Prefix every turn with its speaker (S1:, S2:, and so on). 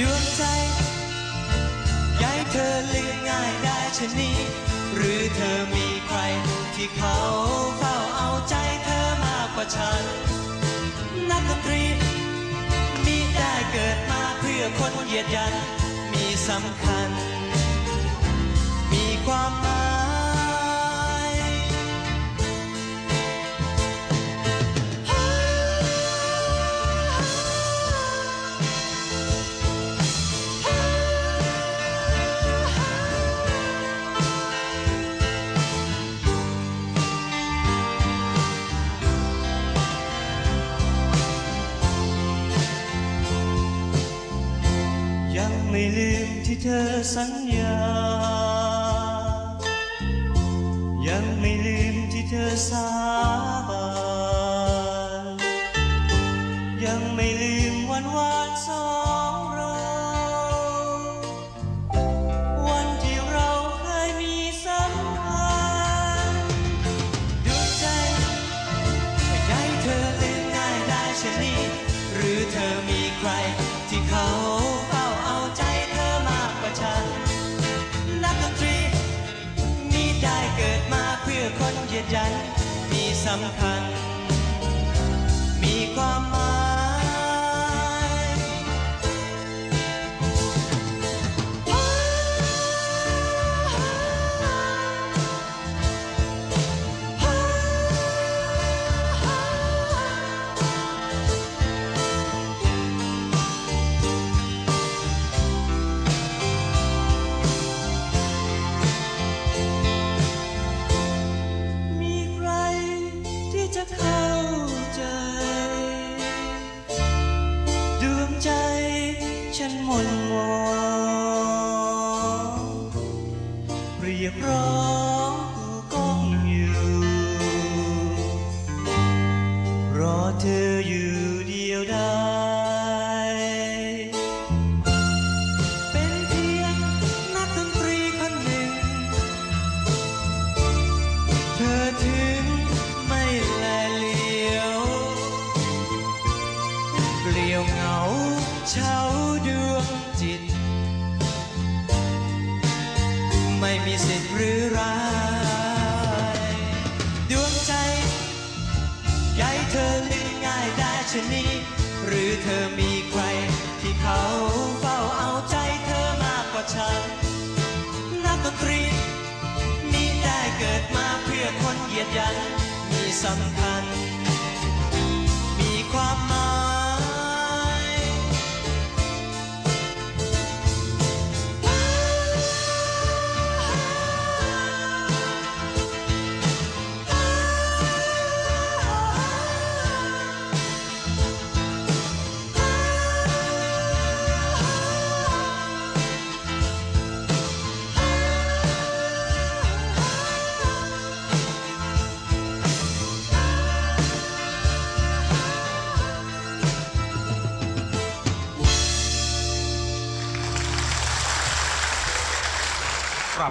S1: ดวงใจย้ายเธอลืมง่ายได้ชะนี้ หรือเธอมีใครที่เขาเฝ้าเอาใจเธอมากกว่าฉัน นักดนตรีมีได้เกิดมาเพื่อคนเหยียดยันมีสำคัญ ไม่ลืมที่เธอสัญญา ยังไม่ลืมที่เธอสาบานำคัญ มนมองเรียกร้อง เช้าดวงจิต ไม่มีสิทธิ์หรือร้ายดวงใจอยากให้เธอลืมง่ายได้ชะนี้ หรือเธอมีใคร ที่เขาเฝ้าเอาใจเธอมากกว่าฉัน นักดนตรีมีได้เกิดมาเพื่อคนเหยียดยันมีสำคัญ